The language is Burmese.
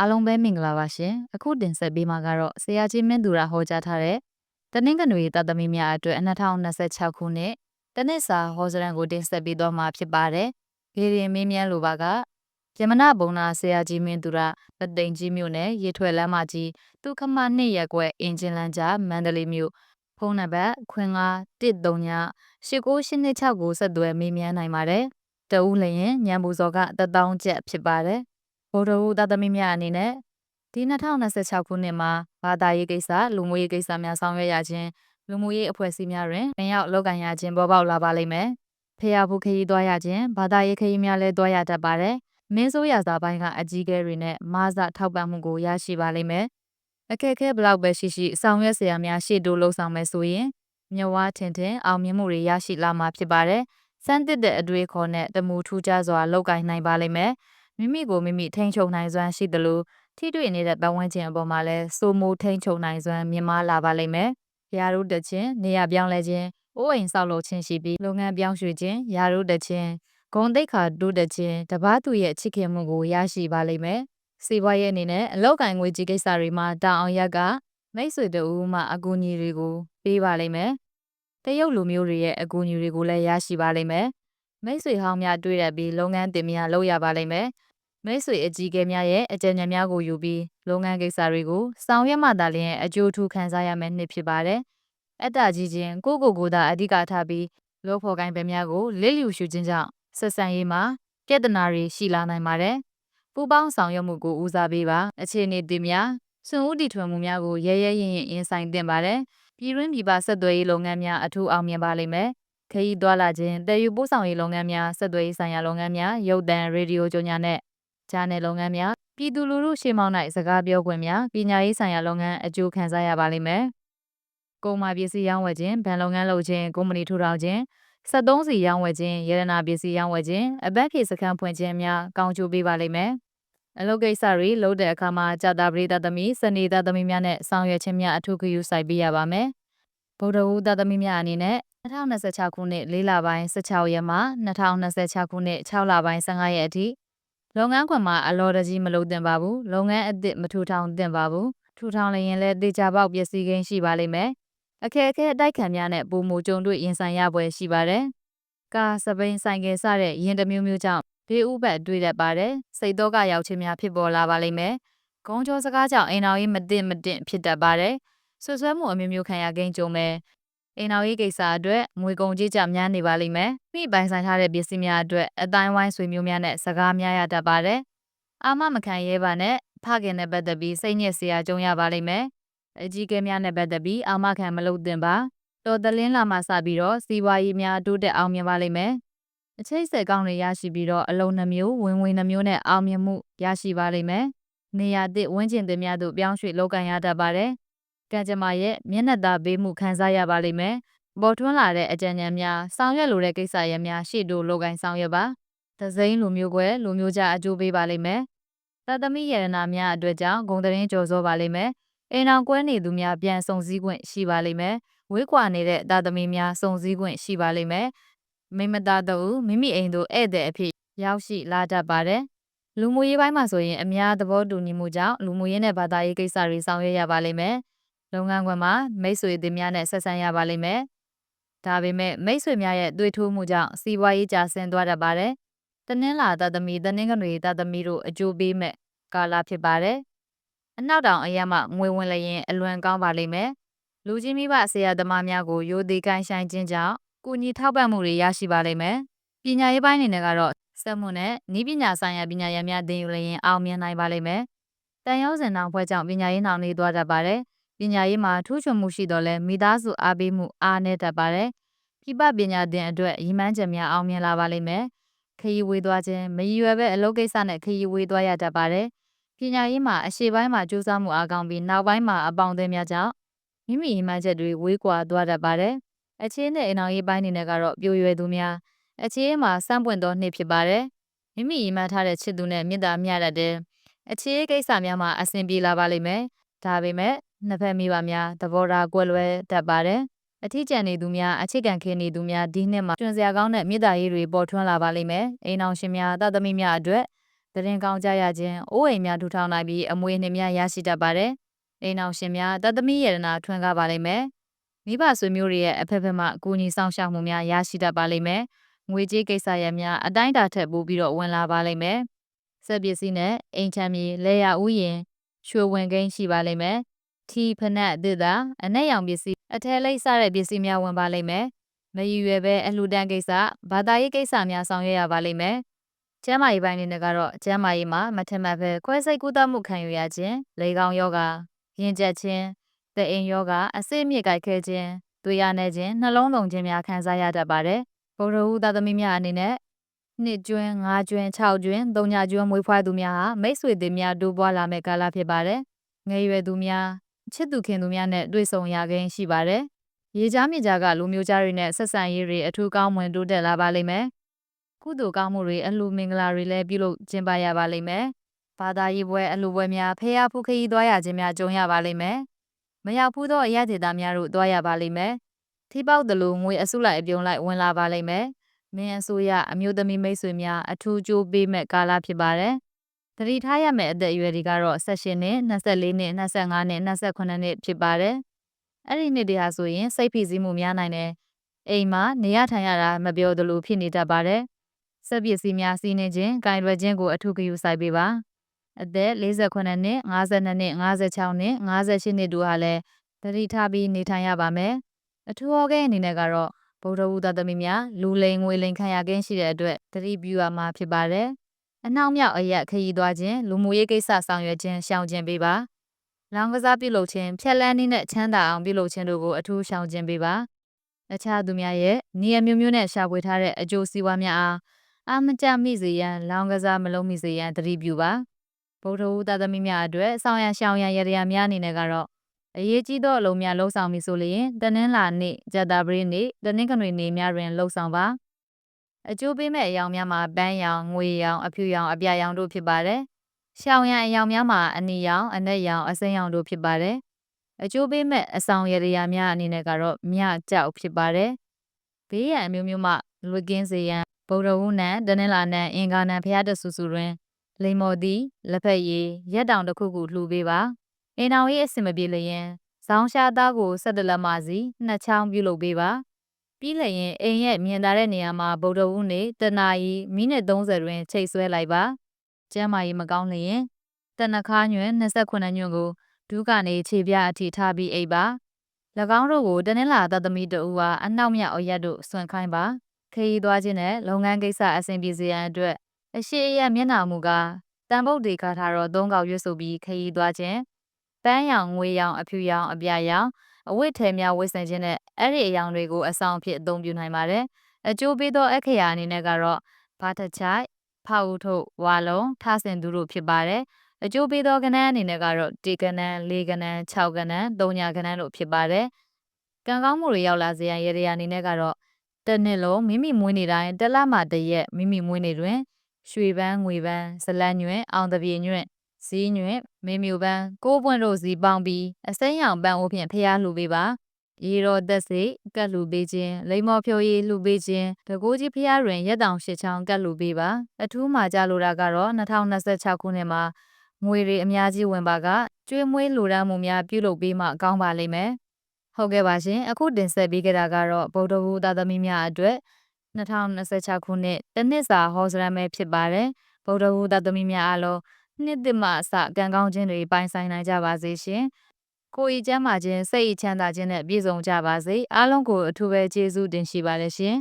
အားလုံးပဲမင်္ဂလာပါရှင်အခုတင်ဆက်ပေးမှာကတော့ဆရာကြီးမင်းသူရာဟောကြားထားတဲ့တနင်္ဂနွေတပ်သမီးများအတွက်2026ခုနှစ်တနစ်စာဟောစရန်ကိုတင်ဆက်ပေးတော့မှာဖြစ်ပါတယ်ခေရင်မင်းမြန်းလိုပါကယမနာဘုံနာဆရာကြီးမင်းသူရာပသိမ်ကြီးမြို့နယ်ရေထွက်လမ်းမကြီးဒုခမနှစ်ရက်ကွယ်အင်ဂျင်လန်ကြားမန္တလေးမြို့ဖုန်းနံပါတ်ခွင်9 139 8986ကိုဆက်သွယ်မေးမြန်းနိုင်ပါတယ်တဦးလျင်ညံပူစော်ကတထောင်ကျပ်ဖြစ်ပါတယ် ဗုဒ္ဓဟူသတမိများအနေနဲ့ဒီ2026ခုနှစ်မှာဘာသာရေးကိစ္စလူမှုရေးကိစ္စများဆောင်ရွက်ရခြင်းလူမှုရေးအဖွဲ့အစည်းများတွင်ဝင်ရောက်လုပ်ကိုင်ရခြင်းပေါ်ပေါက်လာပါလိမ့်မယ်။ဖျားဖူးခရီးသွားရခြင်းဘာသာရေးခရီးများလည်းသွားရတတ်ပါတယ်။မင်းဆိုးရစာပိုင်းကအကြီးအကဲတွေနဲ့မဆထောက်ပံ့မှုကိုရရှိပါလိမ့်မယ်။အခက်အခဲဘလောက်ပဲရှိရှိဆောင်ရွက်စရာများရှေ့တိုးလှုံ့ဆော်မယ်ဆိုရင်မြဝထင်ထင်အောင်မြင်မှုတွေရရှိလာမှာဖြစ်ပါတယ်။စမ်းသစ်တဲ့အတွေ့အခေါ်နဲ့တမူထူးခြားစွာလောက်ကိုင်နိုင်ပါလိမ့်မယ်။ မိမိကိုမိမိထိန်းချုပ်နိုင်စွမ်းရှိသလိုထိတွေ့နေတဲ့ပတ်ဝန်းကျင်အပေါ်မှာလည်းစိုးမိုးထိန်းချုပ်နိုင်စွမ်းမြင့်မားလာပါလိမ့်မယ်။ရာတို့တခြင်းနေရပြောင်းလဲခြင်းအိုးအိမ်ဆောက်လုပ်ခြင်းရှိပြီးလုပ်ငန်းပြောင်းရွှေ့ခြင်းရာတို့တခြင်းဂုံတိတ်ခါတိုးတခြင်းတပားသူရဲ့ချစ်ခင်မှုကိုရရှိပါလိမ့်မယ်။စီးပွားရေးအနေနဲ့အလောက်ကင်ငွေကြီးကိစ္စတွေမှာတောင်အောင်ရက်ကမိတ်ဆွေတူမှအကူအညီတွေကိုပေးပါလိမ့်မယ်။တရုတ်လူမျိုးတွေရဲ့အကူအညီတွေကိုလည်းရရှိပါလိမ့်မယ်။မိတ်ဆွေဟောင်းများတွေ့ရပြီးလုပ်ငန်းတင်များလုပ်ရပါလိမ့်မယ်။ မိတ်ဆွေအကြီးအကဲများရဲ့အကြံဉာဏ်များကိုယူပြီးလုပ်ငန်းကိစ္စတွေကိုဆောင်ရွက်မှသာလျှင်အကျိုးထူးခံစားရမယ့်နှစ်ဖြစ်ပါတယ်။အတ္တကြီးခြင်းကိုကိုကိုသာအဓိကထားပြီးလောဖို့ကိုင်းပဲများကိုလစ်လျူရှုခြင်းကြောင့်ဆက်ဆံရေးမှာပြဿနာတွေရှိလာနိုင်ပါတယ်။ပူပေါင်းဆောင်ရွက်မှုကိုဦးစားပေးပါအခြေအနေတည်များစွန့်ဦးတည်ထွင်မှုများကိုရဲရဲရင်ရင်အင်းဆိုင်တင်ပါတယ်။ပြည်တွင်းပြည်ပဆက်သွယ်ရေးလုပ်ငန်းများအထူးအောင်မြင်ပါလိမ့်မယ်။ခရီးသွားလာခြင်းတည်ယူပို့ဆောင်ရေးလုပ်ငန်းများဆက်သွယ်ရေးဆိုင်ရာလုပ်ငန်းများရုပ်သံရေဒီယိုကြော်ညာနဲ့ ဂျာနယ်လုပ်ငန်းများပြည်သူလူထုရှေ့မှောက်၌စကားပြောခွင့်များပညာရေးဆိုင်ရာလုပ်ငန်းအကျိုးခံစားရပါလိမ့်မယ်။ကုန်မာပစ္စည်းရောင်းဝယ်ခြင်းဗန်လုပ်ငန်းလုပ်ခြင်းကုမ္ပဏီထူထောင်ခြင်း73စီရောင်းဝယ်ခြင်းရတနာပစ္စည်းရောင်းဝယ်ခြင်းအပတ်ခေစခန်းဖွင့်ခြင်းများကောင်းကျိုးပေးပါလိမ့်မယ်။အလုပ်ကိစ္စတွေလုပ်တဲ့အခါမှာကြာတာပရိသတ်သမီးစနေသားသမီးများနဲ့ဆောင်ရွက်ခြင်းများအထူးဂရုစိုက်ပေးရပါမယ်။ဗုဒ္ဓဟူးသားသမီးများအနေနဲ့2026ခုနှစ်၄လပိုင်း16ရက်မှ2026ခုနှစ်6လပိုင်း15ရက်အထိ လုပ်ငန်းခွင်မှာအလော်တကြီးမလုပ်သင့်ပါဘူးလုပ်ငန်းအသစ်မထူထောင်သင့်ပါဘူးထူထောင်လျင်လည်းတေချာပေါက်ပျက်စီးခင်းရှိပါလိမ့်မယ်အခက်အခဲအတိုက်ခံများနဲ့ပုံမူကြုံတွေ့ရင်ဆိုင်ရပွဲရှိပါတယ်ကာစပိန်ဆိုင်ကယ်စတဲ့ရင်တမျိုးမျိုးကြောင့်ဒေဥပတ်တွေ့တတ်ပါတယ်စိတ်တော့ကရောက်ခြင်းများဖြစ်ပေါ်လာပါလိမ့်မယ်ဂုံကျော်စကားကြောင့်အိမ်တော်ကြီးမတင်မတင်ဖြစ်တတ်ပါတယ်ဆွဆွဲမှုအမျိုးမျိုးခံရကိန်းကြုံမယ် အိမ်တော်ရေးကိစ္စအတွက်ငွေကုန်ကြေးကျများနေပါလိမ့်မယ်။မိပိုင်ဆိုင်ထားတဲ့ပစ္စည်းများအတွက်အတိုင်းဝိုင်းဆွေမျိုးများနဲ့စကားများရတတ်ပါတယ်။အာမမခံရဲပါနဲ့ဖခင်နဲ့ပတ်သက်ပြီးစိတ်ညစ်စရာကြုံရပါလိမ့်မယ်။အကြီးကဲများနဲ့ပတ်သက်ပြီးအာမခံမလုပ်သင့်ပါ။တော်တလင်းလာမှစပြီးတော့စီးပွားရေးများတိုးတက်အောင်မြင်ပါလိမ့်မယ်။အချိတ်ဆက်ကောင်းတွေရရှိပြီးတော့အလုံးနှမျိုးဝင်ဝင်နှမျိုးနဲ့အောင်မြင်မှုရရှိပါလိမ့်မယ်။နေရာသစ်ဝန်းကျင်သစ်များသို့ပြောင်းရွှေ့လောက်ကန်ရတတ်ပါတယ်။ ကံကြမ္မာရဲ့မျက်နှာသာပေးမှုခံစားရပါလိမ့်မယ်။ပေါ်ထွန်းလာတဲ့အကြံဉာဏ်များဆောင်ရွက်လိုတဲ့ကိစ္စရပ်များရှေ့တိုးလုပ်ကိုင်ဆောင်ရွက်ပါ။သစိမ့်လူမျိုးကွယ်လူမျိုးကြအကျိုးပေးပါလိမ့်မယ်။သတ္တမိယရနာများအတွက်ကြောင့်ဂုံတရင်ကြော်စောပါလိမ့်မယ်။အိမ်အောင်ကွဲနေသူများပြန်ဆုံစည်းခွင့်ရှိပါလိမ့်မယ်။ဝေးကွာနေတဲ့သာသမီများစုံစည်းခွင့်ရှိပါလိမ့်မယ်။မိမသားတို့မိမိအိမ်သို့ဧည့်သည်အဖြစ်ရောက်ရှိလာတတ်ပါတယ်။လူမှုရေးပိုင်းမှာဆိုရင်အများသဘောတူညီမှုကြောင့်လူမှုရေးနဲ့ဘာသာရေးကိစ္စတွေဆောင်ရွက်ရပါလိမ့်မယ်။ လုပ်ငန်းခွင်မှာမိတ်ဆွေသစ်များနဲ့ဆက်ဆံရပါလိမ့်မယ်။ဒါပေမဲ့မိတ်ဆွေများရဲ့တွေ့ထိုးမှုကြောင့်စီးပွားရေးကျဆင်းသွားတတ်ပါတယ်။တနင်္လာသတ္တမီတနင်္ဂနွေသတ္တမီတို့အကျိုးပေးမဲ့ကာလဖြစ်ပါတယ်။အနောက်တောင်အရက်မှငွေဝင်လျင်အလွန်ကောင်းပါလိမ့်မယ်။လူကြီးမိဘဆရာသမားများကိုယိုသေးကိုင်းဆိုင်ခြင်းကြောင့်ကုညီထောက်ပံ့မှုတွေရရှိပါလိမ့်မယ်။ပညာရေးပိုင်းအနေနဲ့ကတော့စက်မှုနဲ့ဤပညာဆိုင်ရာပညာရပ်များသင်ယူလျင်အောင်မြင်နိုင်ပါလိမ့်မယ်။တန်ရုံးစင်အောင်ဖွဲ့ကြောင့်ပညာရေးနှောင်နေသွားတတ်ပါတယ်။ ပညာရေးမှာထူးချွန်မှုရှိတော့လဲမိသားစုအားပေးမှုအားနည်းတတ်ပါတယ်။ပြပပညာသင်အတွက်ရည်မှန်းချက်များအောင်မြင်လာပါလိမ့်မယ်။ခရီးဝေးသွားခြင်းမရည်ရွယ်ပဲအလုပ်ကိစ္စနဲ့ခရီးဝေးသွားရတတ်ပါတယ်။ပညာရေးမှာအရှိပိုင်းမှာကြိုးစားမှုအားကောင်းပြီးနောက်ပိုင်းမှာအပေါင်းအသင်းများကြောင့်မိမိရည်မှန်းချက်တွေဝေးကွာသွားတတ်ပါတယ်။အခြေနဲ့အနောက်ရေးပိုင်းနေနဲ့ကတော့ပြိုရွယ်သူများအခြေမှာစမ်းပွင့်သောနှစ်ဖြစ်ပါတယ်။မိမိရည်မှန်းထားတဲ့ချစ်သူနဲ့မေတ္တာမျှတတဲ့အခြေကိစ္စများမှာအဆင်ပြေလာပါလိမ့်မယ်။ဒါပေမဲ့ နှစ်ဖက်မိဘများသဘောထားကွဲလွဲတတ်ပါတယ်။အထီးကျန်နေသူများအခြေခံခင်းနေသူများဒီနှစ်မှာကျွန်းစရာကောင်းတဲ့မြေတားရေးတွေပေါ်ထွန်းလာပါလိမ့်မယ်။အိမ်အောင်ရှင်များတသမီများအတွက်တရင်ကောင်းကြရခြင်းအိုးအိမ်များထူထောင်နိုင်ပြီးအမွေနှစ်များရရှိတတ်ပါတယ်။အိမ်အောင်ရှင်များတသမီရတနာထွန်းကားပါလိမ့်မယ်။မိဘဆွေမျိုးတွေရဲ့အဖက်ဖက်မှအကူအညီဆောင်ရှောက်မှုများရရှိတတ်ပါလိမ့်မယ်။ငွေကြေးကိစ္စရပ်များအတိုင်းအတာထက်ပိုပြီးတော့ဝင်လာပါလိမ့်မယ်။စက်ပစ္စည်းနဲ့အိမ်ချမ်းမြေလဲရဥယျင်ရွှေဝင်ကိန်းရှိပါလိမ့်မယ်။ ထီဖနက်အသစ်သာအနက်ရောင်ပစ္စည်းအထည်လိပ်စတဲ့ပစ္စည်းများဝင်ပါလိမ့်မယ်။မရည်ရွယ်ပဲအလှူဒန်းကိစ္စဘာသာရေးကိစ္စများဆောင်ရွက်ရပါလိမ့်မယ်။ကျမ်းမာရေးပိုင်းလေးနဲ့ကတော့ကျမ်းမာရေးမှာမထင်မှတ်ပဲခွဲစိတ်ကုသမှုခံယူရခြင်းလေကောင်းယောဂရင်ကျက်ခြင်းတဲ့အိမ်ယောဂအစိမြစ်ကြိုက်ခဲခြင်းသွေးရနေခြင်းနှလုံးသွုံခြင်းများခံစားရတတ်ပါတယ်။ဗုဒ္ဓဟူသားသမီးများအနေနဲ့နှစ်ကျွန်း၅ကျွန်း၆ကျွန်း၃ညကျွန်းမွေးဖွားသူများဟာမိတ်ဆွေတွေများတိုးပွားလာမဲ့ကာလဖြစ်ပါတယ်။ငယ်ရွယ်သူများ ချစ်သူခင်သူများနဲ့တွေ့ဆုံရခင်းရှိပါတယ်။ရေချားမြစ်ကြားကလူမျိုးကြားတွေနဲ့ဆက်ဆံရေးတွေအထူးကောင်းမွန်တိုးတက်လာပါလိမ့်မယ်။ကုသိုလ်ကောင်းမှုတွေအလှမင်္ဂလာတွေလည်းပြုလုပ်ကျင်းပရပါလိမ့်မယ်။ဘာသာရေးပွဲအလှပွဲများဖေးရဖူးခရီးသွားရခြင်းများကြုံရပါလိမ့်မယ်။မရောက်ဘူးသောအရာဒေသများတို့သွားရပါလိမ့်မယ်။ထိပေါက်တလူငွေအစုလိုက်အပြုံလိုက်ဝင်လာပါလိမ့်မယ်။မင်းအစိုးရအမျိုးသမီးမိတ်ဆွေများအထူးကြိုးပေးမဲ့ကာလဖြစ်ပါတယ်။ တတိထားရမယ့်အသက်အရွယ်တွေကတော့16နှစ်24နှစ်25နှစ်28နှစ်ဖြစ်ပါတယ်။အဲ့ဒီနှစ်တွေဟာဆိုရင်စိတ်ဖိစီးမှုများနိုင်တယ်။အိမ်မှာနေရထိုင်ရတာမပြောသလိုဖြစ်နေတတ်ပါတယ်။စက်ပစ္စည်းများစီးနေခြင်း၊ကင်ရွယ်ခြင်းကိုအထူးဂရုစိုက်ပေးပါ။အသက်48နှစ်52နှစ်56နှစ်58နှစ်တို့ဟာလည်းတတိထားပြီးနေထိုင်ရပါမယ်။အထူးဟောခဲ့အနေနဲ့ကတော့ဗုဒ္ဓဝူသားသမီးများလူလိန်ငွေလိန်ခံရခင်းရှိတဲ့အတွက်တတိပြုရမှာဖြစ်ပါတယ်။ အနောက်မြောက်အရက်ခရီးသွားခြင်းလူမှုရေးကိစ္စဆောင်ရွက်ခြင်းရှောင်ကျဉ်ပေးပါ။လောင်ကစားပြုလုပ်ခြင်းဖြက်လန်းနည်းနဲ့ချမ်းသာအောင်ပြုလုပ်ခြင်းတို့ကိုအထူးရှောင်ကျဉ်ပေးပါ။အခြားသူများရဲ့နေရာမျိုးမျိုးနဲ့ရှာဖွေထားတဲ့အကျိုးစီးပွားများအားအာမကြမိစေရန်လောင်ကစားမလုံးမိစေရန်တတိပြုပါ။ဗုဒ္ဓဝူသားသမီးများအတွက်ဆောင်ရန်ရှောင်ရန်ရရများအနေနဲ့ကတော့အရေးကြီးသောအလုံးများလှုပ်ဆောင်ပြီဆိုလျင်တနင်္လာနေ့၊ဂျက်တာပရိနေ့၊တနင်္ဂနွေနေ့များတွင်လှုပ်ဆောင်ပါ အကျိုးပေးမဲ့အယောင်များမှာပန်းရောင်၊ငွေရောင်၊အဖြူရောင်၊အပြာရောင်တို့ဖြစ်ပါတယ်။ရှောင်ရန်အယောင်များမှာအနီရောင်၊အနက်ရောင်၊အစိမ်းရောင်တို့ဖြစ်ပါတယ်။အကျိုးပေးမဲ့အဆောင်ရရများအနေနဲ့ကတော့မြကြောက်ဖြစ်ပါတယ်။ဘေးရန်အမျိုးမျိုးမှလွတ်ကင်းစေရန်ဗုဒ္ဓဝုနံတနင်္လာနံအင်္ဂါနံဖျားတဆူဆူတွင်လိမ္မော်သည်လက်ဖက်ရည်ရက်တောင်တစ်ခုခုလှူပေးပါအိမ်တော်ရေးအစင်မပြေလျင်ဇောင်းရှားသားကိုဆက်တလက်မစီနှစ်ချောင်းပြုလုပ်ပေးပါ ပြီးလျင်အိမ်ရဲ့မြင်သာတဲ့နေရာမှာဗုဒ္ဓဝုနေတနာရီမိနစ်30တွင်ချိတ်ဆွဲလိုက်ပါကျမ်းမာရေးမကောင်းလျင်တနခါညွင်28ညွင်ကိုဒုကနေခြေပြအထိထားပြီးအိပ်ပါ၎င်းတို့ကိုတနင်္လာသတ္တမီတူဟာအနောက်မြောက်အရက်တို့ဆွန့်ခိုင်းပါခရီးသွားခြင်းနဲ့လုပ်ငန်းကိစ္စအဆင်ပြေစေရန်အတွက်အရှိအယမျက်နှာမူကတန်ပုတ်တွေခါထားတော့သုံးကောက်ရွတ်ဆိုပြီးခရီးသွားခြင်းပန်းရောင်ငွေရောင်အဖြူရောင်အပြာရောင် အဝတ်ထည်များဝတ်ဆင်ခြင်းနဲ့အဲ့ဒီအယောင်တွေကိုအဆောင်အဖြစ်အသုံးပြုနိုင်ပါတယ်အကျိုးပေးသောအခရာအနေနဲ့ကတော့ဘာတချိုက်ဖောက်ထုတ်ဝါလုံးထဆင်သူတို့ဖြစ်ပါတယ်အကျိုးပေးသောကဏ္ဍအနေနဲ့ကတော့တေကဏ္ဍ၄ကဏ္ဍ၆ကဏ္ဍ၃ညာကဏ္ဍတို့ဖြစ်ပါတယ်ကံကောင်းမှုတွေရောက်လာစေရန်ရေရာအနေနဲ့ကတော့တနှစ်လုံးမိမိမွေးနေတိုင်းတလမှတရက်မိမိမွေးနေတွင်ရွှေပန်းငွေပန်းဇလန်းညွန့်အောင်တပြေညွန့် ဇီးညွန့်မေမျိုးပန်းကိုးပွင့်တို့စီပေါင်းပြီးအစိမ်းရောင်ပန်းအိုးဖြင့်ဖျားလှူပေးပါရေတော်သက်စိတ်ကတ်လှူပေးခြင်းလိမ္မော်ဖြိုရည်လှူပေးခြင်းတကိုးကြီးဖျားတွင်ရက်တောင်ရှစ်ချောင်းကတ်လှူပေးပါအထူးမှာကြလိုတာကတော့2026ခုနှစ်မှာငွေတွေအများကြီးဝင်ပါကကျွေးမွေးလူရမ်းမှုများပြုလုပ်ပေးမှကောင်းပါလိမ့်မယ်ဟုတ်ကဲ့ပါရှင်အခုတင်ဆက်ပေးကြတာကတော့ဗုဒ္ဓဘုသားသမီးများအတွက်2026ခုနှစ်တနစ်စာဟောစရမ်းပဲဖြစ်ပါတယ်ဗုဒ္ဓဟူသားသမီးများအားလုံး နှစ်သစ်မှအစကံကောင်းခြင်းတွေပိုင်ဆိုင်နိုင်ကြပါစေရှင်ကိုယ်ဤချမ်းသာခြင်းစိတ်ဤချမ်းသာခြင်းနဲ့ပြည့်စုံကြပါစေအားလုံးကိုအထူးပဲကျေးဇူးတင်ရှိပါတယ်ရှင်